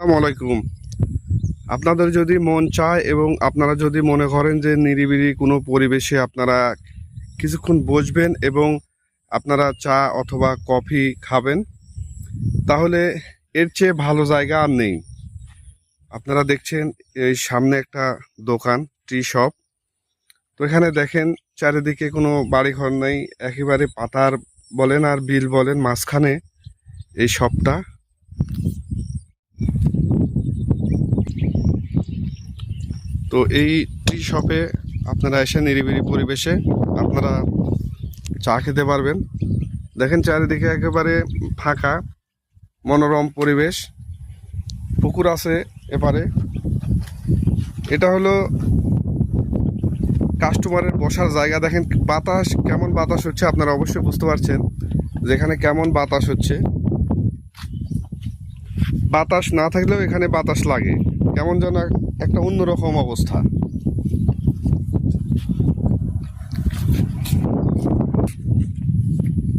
আসসালামু আলাইকুম। আপনাদের যদি মন চায় এবং আপনারা যদি মনে করেন যে নিরিবিলি কোনো পরিবেশে আপনারা কিছুক্ষণ বসবেন এবং আপনারা চা অথবা কফি খাবেন, তাহলে এর চেয়ে ভালো জায়গা আর নেই। আপনারা দেখছেন এই সামনে একটা দোকান, টি শপ। তো এখানে দেখেন চারিদিকে কোনো বাড়িঘর নেই, একেবারে পাতার বলেন আর বিল বলেন মাঝখানে এই শপটা। তো এই টি শপে আপনারা এসে নিরিবিলি পরিবেশে আপনারা চা খেতে পারবেন। দেখেন চারিদিকে একেবারে ফাঁকা, মনোরম পরিবেশ। পুকুর আছে এপারে। এটা হলো কাস্টমারের বসার জায়গা। দেখেন বাতাস, কেমন বাতাস হচ্ছে আপনারা অবশ্যই বুঝতে পারছেন যেখানে কেমন বাতাস হচ্ছে। বাতাস না থাকলেও এখানে বাতাস লাগে। কেমন যেন একটা অন্যরকম অবস্থা।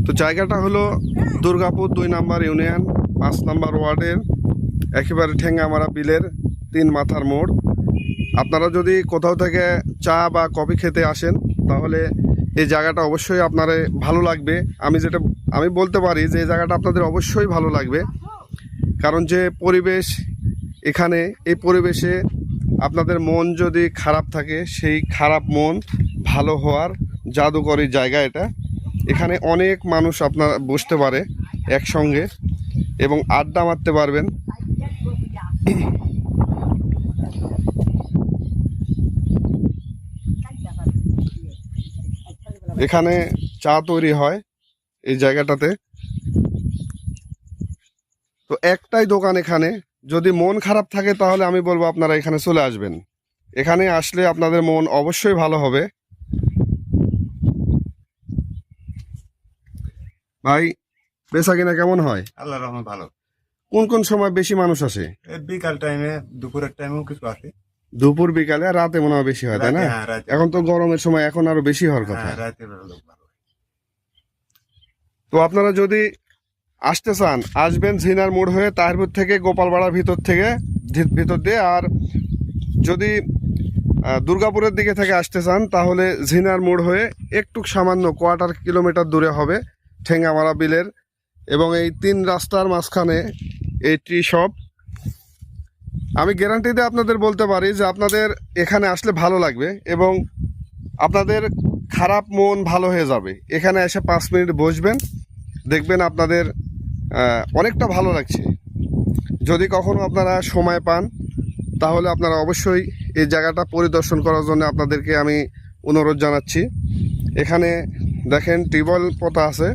তো জায়গাটা হলো দুর্গাপুর দুই নাম্বার ইউনিয়ন, পাঁচ নাম্বার ওয়ার্ডের, একেবারে ঠেঙ্গামারা বিলের তিন মাথার মোড়। আপনারা যদি কোথাও থেকে চা বা কফি খেতে আসেন, তাহলে এই জায়গাটা অবশ্যই আপনার ভালো লাগবে। আমি যেটা, আমি বলতে পারি যে এই জায়গাটা আপনাদের অবশ্যই ভালো লাগবে। কারণ যে পরিবেশ এখানে এই পরিবেশে আপনাদের মন যদি খারাপ থাকে, সেই খারাপ মন ভালো হওয়ার জাদুকরী জায়গা এটা। এখানে অনেক মানুষ আপনার বসতে পারে একসঙ্গে এবং আড্ডা মারতে পারবেন। এখানে চা তৈরি হয় এই জায়গাটাতে। তো একটাই দোকান এখানে যদি মন খারাপ থাকে তাহলে আমি বলব আপনারা এখানে চলে আসবেন। এখানে আসলে আপনাদের মন অবশ্যই ভালো হবে। ভাই বেচা কিনা কেমন হয়? আল্লাহ রহমান ভালো। কোন কোন সময় বেশি মানুষ আসে? বিকাল টাইমে দুপুরের টাইমেও কিছু আছে দুপুর বিকালে আর রাতে মনে হয় বেশি হয় তাই না? হ্যাঁ। এখন তো গরমের সময় এখন আরও বেশি হওয়ার কথা। হ্যাঁ তো আপনারা যদি আসতে চান, আসবেন ঝিনার মোড় হয়ে তাহিরপুর থেকে গোপালপাড়ার ভিতর থেকে ভিতর দিয়ে। আর যদি দুর্গাপুরের দিকে থেকে আসতে চান, তাহলে ঝিনার মোড় হয়ে একটু সামান্য কোয়ার্টার কিলোমিটার দূরে হবে ঠেঙ্গামারা বিলের। এবং এই তিন রাস্তার মাঝখানে এই টি শপ। আমি গ্যারান্টিতে আপনাদের বলতে পারি যে আপনাদের এখানে আসলে ভালো লাগবে এবং আপনাদের খারাপ মন ভালো হয়ে যাবে। এখানে এসে পাঁচ মিনিট বসবেন, দেখবেন আপনাদের অনেকটা ভালো লাগছে। যদি কখনো আপনারা সময় পান, তাহলে আপনারা অবশ্যই এই জায়গাটা পরিদর্শন করার জন্য আপনাদেরকে আমি অনুরোধ জানাচ্ছি। এখানে দেখেন টিউবওয়েল পোতা আছে।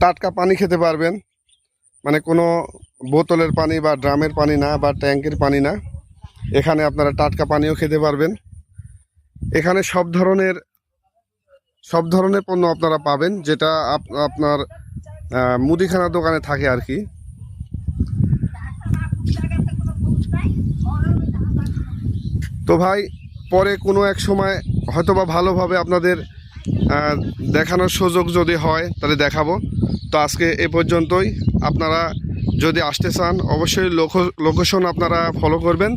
টাটকা পানি খেতে পারবেন। মানে কোনো বোতলের পানি বা ড্রামের পানি না বা ট্যাঙ্কের পানি না। এখানে আপনারা টাটকা পানিও খেতে পারবেন। এখানে সব ধরনের সব ধরনের পণ্য আপনারা পাবেন, যেটা আপনার মুদিখানা দোকানে থাকে আর কি। তো ভাই, পরে কোনো এক সময় হয়তোবা ভালোভাবে আপনাদের দেখানোর সুযোগ যদি হয়, তাহলে দেখাবো। তো আজকে এ পর্যন্তই। আপনারা যদি আসতে চান, অবশ্যই লোকেশন আপনারা ফলো করবেন।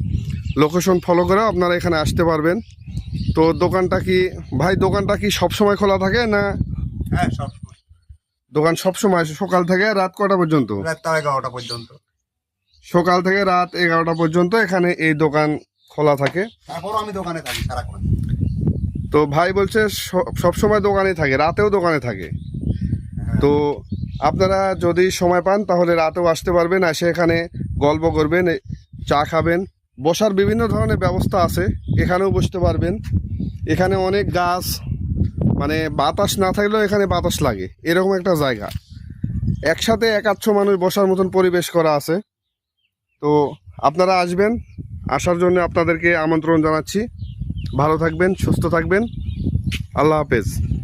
লোকেশন ফলো করে আপনারা এখানে আসতে পারবেন। তো দোকানটা কি, ভাই, দোকানটা কি সব সময় খোলা থাকে না? হ্যাঁ সব। দোকান সব সময় সকাল থেকে রাত কটা পর্যন্ত? রাত এগারোটা পর্যন্ত। সকাল থেকে রাত এগারোটা পর্যন্ত এখানে এই দোকান খোলা থাকে। তারপরও আমি দোকানে থাকি সারাক্ষণ। তো ভাই বলছে সব সময় দোকানে থাকে রাতেও দোকানে থাকে। হ্যাঁ। তো আপনারা যদি সময় পান তাহলে রাতেও আসতে পারবেন এসে এখানে গল্প করবেন চা খাবেন। বসার বিভিন্ন ধরনের ব্যবস্থা আছে এখানেও বসতে পারবেন। এখানে অনেক গাছ মানে বাতাস না থাকলেও এখানে বাতাস লাগে। এরকম একটা জায়গা। একসাথে একাচ্ছ মানুষ বসার মতন পরিবেশ করা আছে। তো আপনারা আসবেন, আসার জন্য আপনাদেরকে আমন্ত্রণ জানাচ্ছি। ভালো থাকবেন, সুস্থ থাকবেন। আল্লাহ হাফেজ।